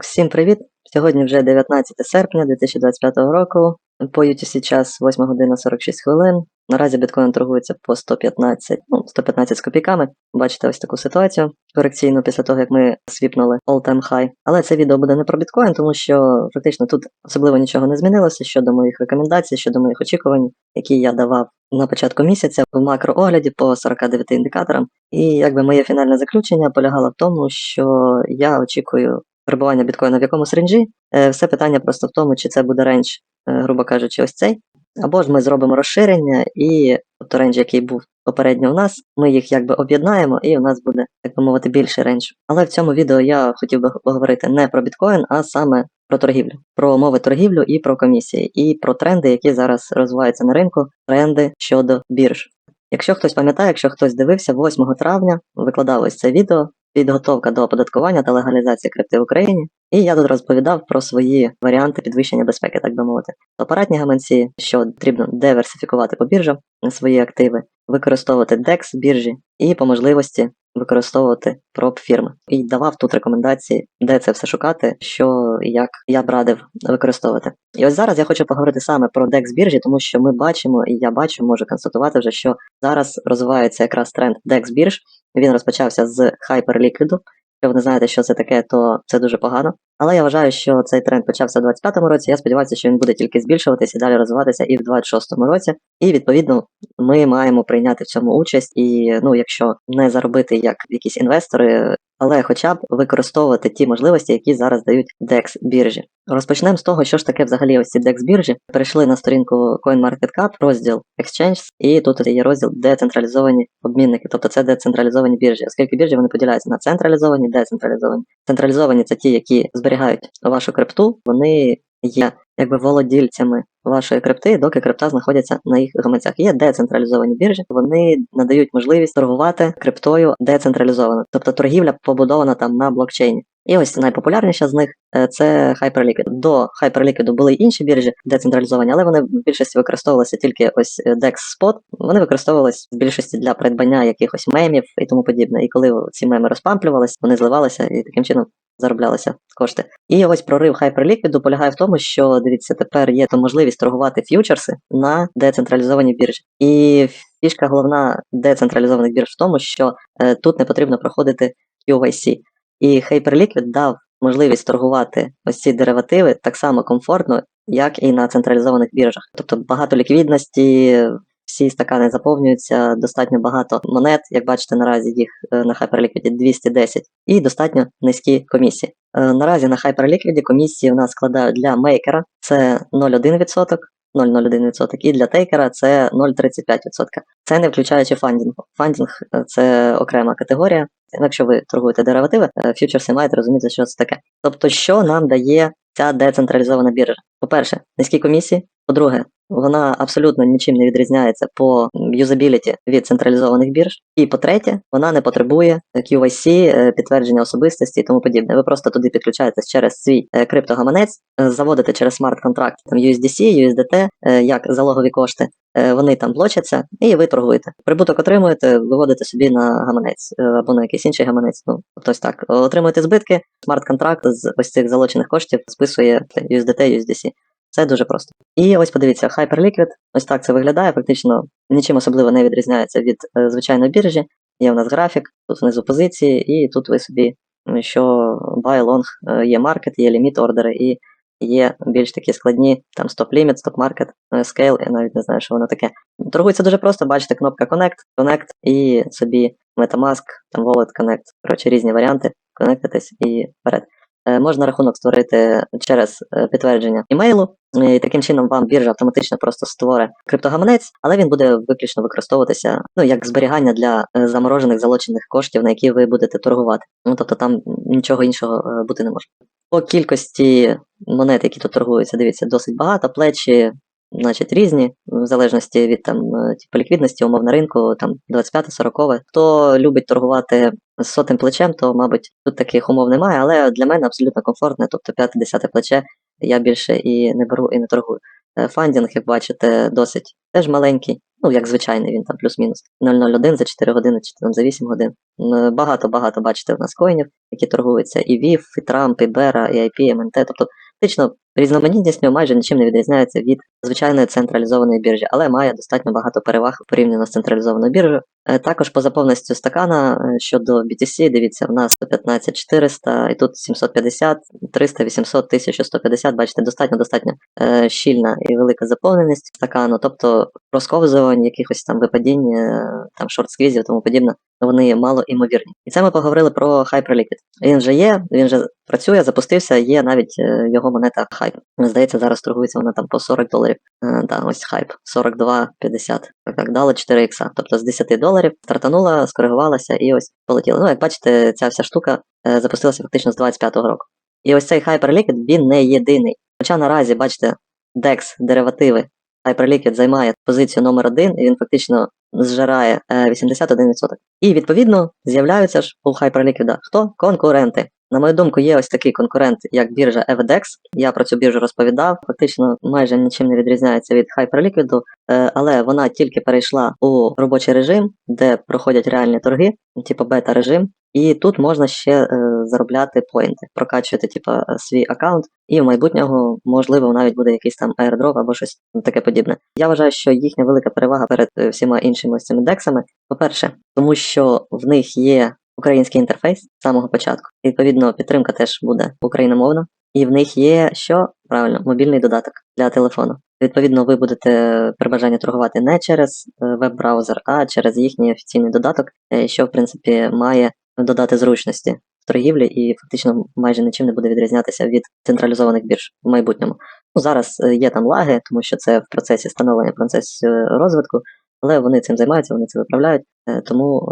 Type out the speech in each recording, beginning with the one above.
Всім привіт! Сьогодні вже 19 серпня 2025 року. По UTC час 8 година 46 хвилин. Наразі біткоін торгується по 115, ну 115 з копійками. Бачите ось таку ситуацію корекційну після того, як ми свіпнули all-time high. Але це відео буде не про біткоін, тому що фактично тут особливо нічого не змінилося щодо моїх рекомендацій, щодо моїх очікувань, які я давав на початку місяця в макроогляді по 49 індикаторам. І якби моє фінальне заключення полягало в тому, що я очікую перебування біткоїна в якомусь ренджі. Е, Все питання просто в тому, чи це буде рендж, е, грубо кажучи, ось цей. Або ж ми зробимо розширення, і тобто рендж, який був попередньо у нас, ми їх якби об'єднаємо, і у нас буде, так би мовити, більший рендж. Але в цьому відео я хотів би поговорити не про біткоін, а саме про торгівлю, про умови торгівлю і про комісії, і про тренди, які зараз розвиваються на ринку, тренди щодо бірж. Якщо хтось пам'ятає, якщо хтось дивився, 8 травня викладав ось це відео підготовка до оподаткування та легалізації крипти в Україні. І я тут розповідав про свої варіанти підвищення безпеки, так би мовити. Апаратні гаманці, що потрібно диверсифікувати по біржам свої активи, використовувати DEX біржі і по можливості використовувати проб фірми. І давав тут рекомендації, де це все шукати, що і як я б радив використовувати. І ось зараз я хочу поговорити саме про DEX біржі, тому що ми бачимо, і я бачу, можу констатувати вже, що зараз розвивається якраз тренд DEX бірж. Він розпочався з Hyperliquid. Якщо ви не знаєте, що це таке, то це дуже погано. Але я вважаю, що цей тренд почався у 2025 році. Я сподіваюся, що він буде тільки збільшуватися і далі розвиватися і в 2026 році. І відповідно ми маємо прийняти в цьому участь. І ну, якщо не заробити як якісь інвестори, але хоча б використовувати ті можливості, які зараз дають DEX біржі. Розпочнемо з того, що ж таке взагалі ось ці DEX біржі. Перейшли на сторінку CoinMarketCap, розділ Exchanges, і тут є розділ децентралізовані обмінники, тобто це децентралізовані біржі, оскільки біржі вони поділяються на централізовані, децентралізовані. Централізовані це ті, які зберігають вашу крипту, вони є якби володільцями вашої крипти, доки крипта знаходиться на їх гаманцях. Є децентралізовані біржі, вони надають можливість торгувати криптою децентралізовано, тобто торгівля побудована там на блокчейні. І ось найпопулярніша з них е, це Hyperliquid. До Hyperliquid були інші біржі децентралізовані, але вони в більшості використовувалися тільки ось е, DEX Spot. Вони використовувалися в більшості для придбання якихось мемів і тому подібне. І коли ці меми розпамплювалися, вони зливалися і таким чином зароблялися кошти. І ось прорив Hyperliquid полягає в тому, що дивіться, тепер є то можливість торгувати ф'ючерси на децентралізованій біржі. І фішка головна децентралізованих бірж в тому, що е, тут не потрібно проходити QYC. І Hyperliquid дав можливість торгувати ось ці деривативи так само комфортно, як і на централізованих біржах. Тобто багато ліквідності, всі стакани заповнюються, достатньо багато монет, як бачите, наразі їх е, на Hyperliquid 210, і достатньо низькі комісії. Е, Наразі на Hyperliquid комісії в нас складають для мейкера це 0,1%. 0,01% і для тейкера це 0,35%. Це не включаючи фандінг. Фандінг е, це окрема категорія. Якщо ви торгуєте деривативи, фьючерси маєте розуміти, що це таке. Тобто, що нам дає ця децентралізована біржа? По-перше, низькі комісії. По-друге, вона абсолютно нічим не відрізняється по юзабіліті від централізованих бірж. І по-третє, вона не потребує QYC, е, підтвердження особистості і тому подібне. Ви просто туди підключаєтесь через свій е, криптогаманець, е, заводите через смарт-контракт там USDC, USDT, е, як залогові кошти. Е, Вони там блочаться, і ви торгуєте. Прибуток отримуєте, виводите собі на гаманець е, або на якийсь інший гаманець. Ну, тобто так. Отримуєте збитки, смарт-контракт з ось цих залочених коштів списує USDT, USDC. Це дуже просто. І ось подивіться, Hyperliquid, ось так це виглядає, фактично нічим особливо не відрізняється від е, звичайної біржі. Є у нас графік, тут внизу позиції, і тут ви собі, що buy long, е, є маркет, є ліміт ордери, і є більш такі складні, там стоп-ліміт, стоп-маркет, scale, я навіть не знаю, що воно таке. Торгується дуже просто, бачите, кнопка Connect, Connect і собі Metamask, там Wallet Connect, коротше, різні варіанти, конектитесь і вперед. Е, Можна рахунок створити через е, підтвердження імейлу, і таким чином вам біржа автоматично просто створить криптогаманець, але він буде виключно використовуватися ну як зберігання для е, заморожених залочених коштів, на які ви будете торгувати. Ну тобто там нічого іншого е, бути не може. По кількості монет, які тут торгуються, дивіться, досить багато. Плечі, значить, різні, в залежності від там е, типу, ліквідності, умов на ринку, там 25-40. Хто любить торгувати з сотим плечем, то, мабуть, тут таких умов немає, але для мене абсолютно комфортне, тобто 5-10 плече я більше і не беру і не торгую. Е, Фандінг, як бачите, досить теж маленький. Ну, як звичайний, він там плюс-мінус 001 за 4 години чи там за 8 годин. Багато-багато бачите в нас коїнів, які торгуються і VIF, і Tramp, і Bera, і IP, і MNT. Тобто, фактично, різноманітність нього майже нічим не відрізняється від звичайної централізованої біржі, але має достатньо багато переваг порівняно з централізованою біржею. Е, Також по заповненості стакана е, щодо BTC, дивіться, в нас 115 400, і тут 750, 300, 800, 1150, бачите, достатньо достатньо е, щільна і велика заповненість стакану, тобто розковзувань, якихось там випадінь, там шорт-сквізів тому подібне, вони мало імовірні. І це ми поговорили про Hyperliquid. Він вже є, він вже працює, запустився, є навіть його монета Мені здається, зараз торгується вона там по 40 доларів. Е, да, ось Hype, 42,50. Так, так, дала 4 ікса. Тобто з 10 доларів стартанула, скоригувалася і ось полетіла. Ну, як бачите, ця вся штука е, запустилася фактично з 25-го року. І ось цей Hyperliquid, він не єдиний. Хоча наразі, бачите, DEX, деривативи, Hyperliquid займає позицію номер один, і він фактично зжирає е, 81%. І відповідно з'являються ж у Hyperliquid хто? Конкуренти. На мою думку, є ось такий конкурент, як біржа EVDEX. Я про цю біржу розповідав. Фактично майже нічим не відрізняється від Hyperliquid, е, але вона тільки перейшла у робочий режим, де проходять реальні торги, типу бета-режим. І тут можна ще е, заробляти поінти, прокачувати типу, свій аккаунт, і в майбутнього, можливо, навіть буде якийсь там airdrop або щось таке подібне. Я вважаю, що їхня велика перевага перед е, всіма іншими ось цими дексами. По-перше, тому що в них є український інтерфейс з самого початку. І, відповідно, підтримка теж буде україномовна. І в них є що правильно мобільний додаток для телефону. Відповідно, ви будете при бажанні торгувати не через е, веб-браузер, а через їхній офіційний додаток, е, що в принципі має додати зручності в торгівлі і фактично майже нічим не буде відрізнятися від централізованих бірж в майбутньому. Ну зараз е, є там лаги, тому що це в процесі становлення, процес е, розвитку, але вони цим займаються, вони це виправляють. Тому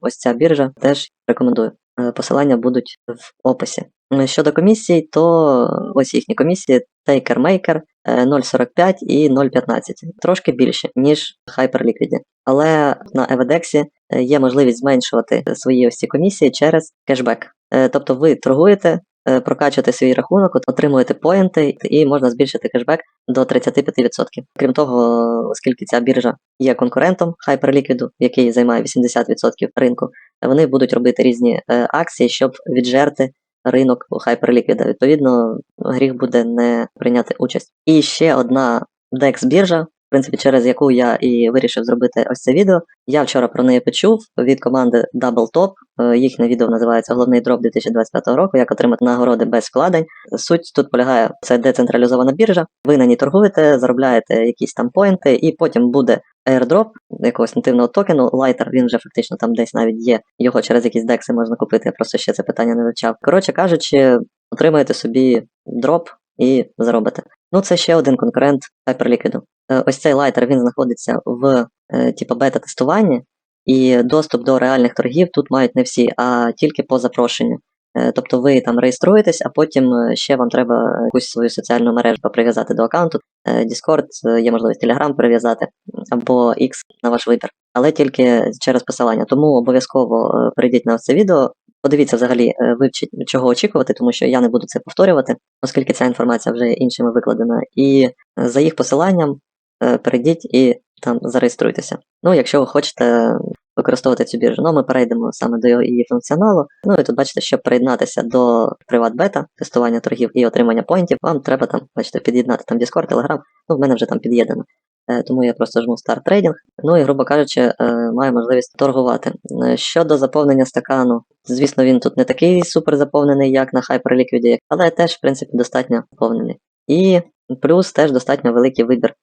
ось ця біржа теж рекомендую. Е, Посилання будуть в описі. Е, Щодо комісій, то ось їхні комісії Taker Maker е, 0,45 і 0,15. Трошки більше, ніж в Hyperliquid. Але на EVDEX є можливість зменшувати свої ось ці комісії через кешбек. Тобто ви торгуєте, е, прокачуєте свій рахунок, от отримуєте поінти і можна збільшити кешбек до 35%. Крім того, оскільки ця біржа є конкурентом Hyperliquid, який займає 80% ринку, вони будуть робити різні е, акції, щоб віджерти ринок Hyperliquid. Відповідно, гріх буде не прийняти участь. І ще одна DEX біржа. В принципі, через яку я і вирішив зробити ось це відео. Я вчора про неї почув від команди Double Top. Е, Їхнє відео називається Головний дроп 2025 року, як отримати нагороди без вкладень. Суть тут полягає, це децентралізована біржа. Ви на ній торгуєте, заробляєте якісь там поінти, і потім буде airdrop якогось нативного токену. Лайтер він вже фактично там десь навіть є. Його через якісь декси можна купити. Я просто ще це питання не вивчав. Коротше кажучи, отримаєте собі дроп і заробите. Ну, це ще один конкурент Hyperliquid. Е, Ось цей лайтер він знаходиться в е, типу бета-тестуванні, і доступ до реальних торгів тут мають не всі, а тільки по запрошенню. Е, Тобто ви там реєструєтесь, а потім ще вам треба якусь свою соціальну мережу прив'язати до аккаунту. Discord, є можливість Telegram прив'язати або X на ваш вибір, але тільки через посилання. Тому обов'язково перейдіть на це відео. Подивіться взагалі, е, вивчіть, чого очікувати, тому що я не буду це повторювати, оскільки ця інформація вже іншими викладена. І е, за їх посиланням е, перейдіть і там зареєструйтеся. Ну, якщо ви хочете використовувати цю біржу, ну ми перейдемо саме до її функціоналу. Ну і тут бачите, щоб приєднатися до приват-бета, тестування торгів і отримання поінтів, вам треба там, бачите, під'єднати там Discord, Telegram. Ну, в мене вже там під'єднано. Е, Тому я просто жму старт трейдинг. Ну і, грубо кажучи, е, маю можливість торгувати. Е, Щодо заповнення стакану, звісно, він тут не такий супер заповнений, як на Hyperliquid, але теж, в принципі, достатньо заповнений. І плюс теж достатньо великий вибір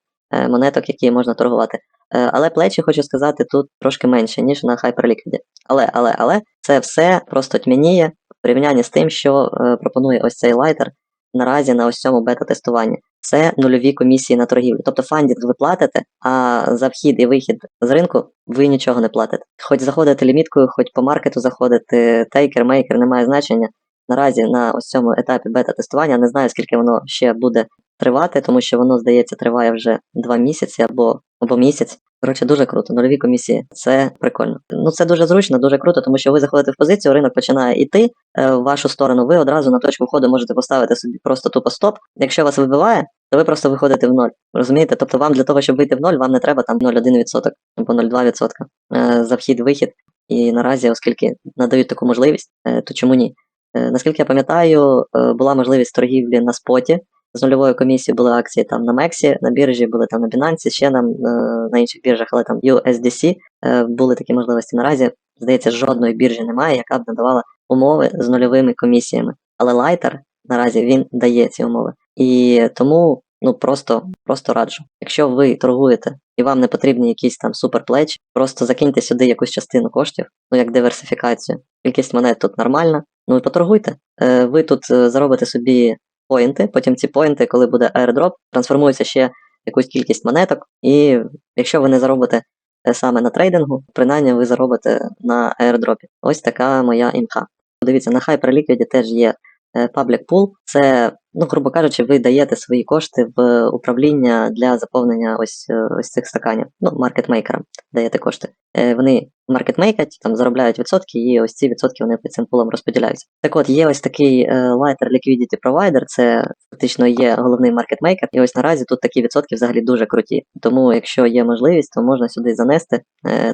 монеток, які можна торгувати. Але плечі, хочу сказати, тут трошки менше, ніж на Hyperliquid. Але, але, але це все просто тьмяніє в порівнянні з тим, що пропонує ось цей лайтер наразі на ось цьому бета-тестуванні. Це нульові комісії на торгівлю. Тобто фандінг ви платите, а за вхід і вихід з ринку ви нічого не платите. Хоч заходите ліміткою, хоч по маркету заходите, тейкер, мейкер, немає значення. Наразі на ось цьому етапі бета-тестування не знаю, скільки воно ще буде тривати, тому що воно, здається, триває вже два місяці або, або місяць. Коротше, дуже круто. Нульові комісії. Це прикольно. Ну це дуже зручно, дуже круто, тому що ви заходите в позицію, ринок починає йти в вашу сторону. Ви одразу на точку входу можете поставити собі просто тупо стоп. Якщо вас вибиває, то ви просто виходите в ноль. Розумієте? Тобто вам для того, щоб вийти в ноль, вам не треба там 0,1% або 0,2% е, за вхід-вихід. І наразі, оскільки надають таку можливість, е, то чому ні? Е, Наскільки я пам'ятаю, е, була можливість торгівлі на споті. З нульовою комісією були акції там на Мексі, на біржі були там на Binance, ще нам е, на інших біржах, але там USDC е, були такі можливості. Наразі, здається, жодної біржі немає, яка б надавала умови з нульовими комісіями. Але Lighter наразі він дає ці умови. І тому ну просто, просто раджу. Якщо ви торгуєте і вам не потрібні якісь там суперплечі, просто закиньте сюди якусь частину коштів, ну як диверсифікацію. Кількість монет тут нормальна. Ну і поторгуйте. Е, ви тут е, заробите собі поінти, потім ці поінти, коли буде airdrop, трансформуються ще якусь кількість монеток, і якщо ви не заробите е, саме на трейдингу, принаймні ви заробите на airdropі. Ось така моя інфа. Дивіться, на Hyperliquid теж є е, public pool. Це, ну, грубо кажучи, ви даєте свої кошти в управління для заповнення ось, е, ось цих стаканів. Ну, маркетмейкерам даєте кошти. Е, Вони маркетмейкать, там заробляють відсотки, і ось ці відсотки вони під цим пулом розподіляються. Так от, є ось такий Lighter Liquidity Provider, це фактично є головний маркетмейкер, і ось наразі тут такі відсотки взагалі дуже круті. Тому, якщо є можливість, то можна сюди занести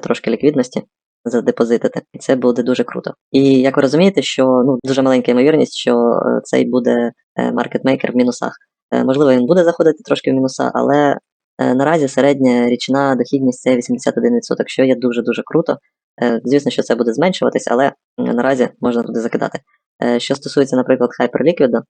трошки ліквідності задепозитити, і це буде дуже круто. І як ви розумієте, що ну дуже маленька ймовірність, що е, цей буде е, маркетмейкер в мінусах. Е, Можливо, він буде заходити трошки в мінуса, але наразі середня річна дохідність це 81%, що є дуже дуже круто. Звісно, що це буде зменшуватись, але наразі можна туди закидати. Що стосується, наприклад, Hyperliquid,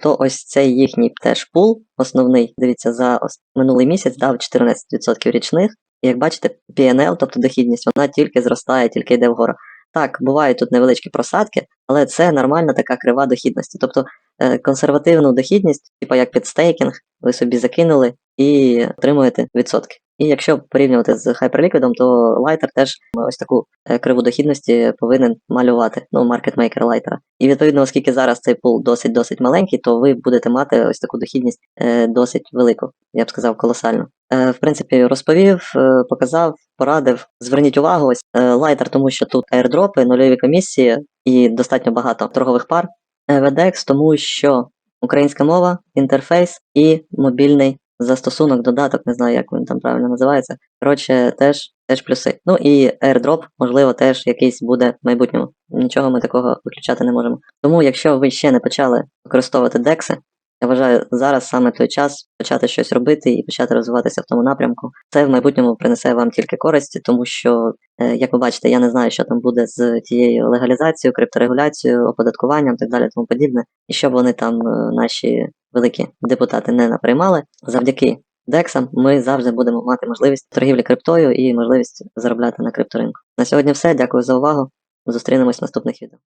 то ось цей їхній теж пул основний, дивіться, за минулий місяць дав 14% річних. І як бачите, PNL, тобто дохідність, вона тільки зростає, тільки йде вгору. Так, бувають тут невеличкі просадки, але це нормальна така крива дохідності. Тобто е, консервативну дохідність, типу як під стейкінг, ви собі закинули і отримуєте відсотки. І якщо порівнювати з Hyperliquid, то Lighter теж ось таку е, криву дохідності повинен малювати, ну, маркетмейкер Lighter. І відповідно, оскільки зараз цей пул досить-досить маленький, то ви будете мати ось таку дохідність е, досить велику, я б сказав, колосальну. Е, В принципі, розповів, показав, порадив. Зверніть увагу, ось Lighter, тому що тут airdropи, нульові комісії і достатньо багато торгових пар. VDEX, тому що українська мова, інтерфейс і мобільний застосунок, додаток, не знаю, як він там правильно називається. Коротше, теж, теж плюси. Ну і airdrop, можливо, теж якийсь буде в майбутньому. Нічого ми такого виключати не можемо. Тому, якщо ви ще не почали використовувати DEX, я вважаю, зараз саме той час почати щось робити і почати розвиватися в тому напрямку. Це в майбутньому принесе вам тільки користь, тому що, е, як ви бачите, я не знаю, що там буде з тією легалізацією, крипторегуляцією, оподаткуванням так далі, тому подібне. І щоб вони там е, наші великі депутати не наприймали, завдяки дексам ми завжди будемо мати можливість торгівлі криптою і можливість заробляти на крипторинку. На сьогодні все. Дякую за увагу. Зустрінемось в наступних відео.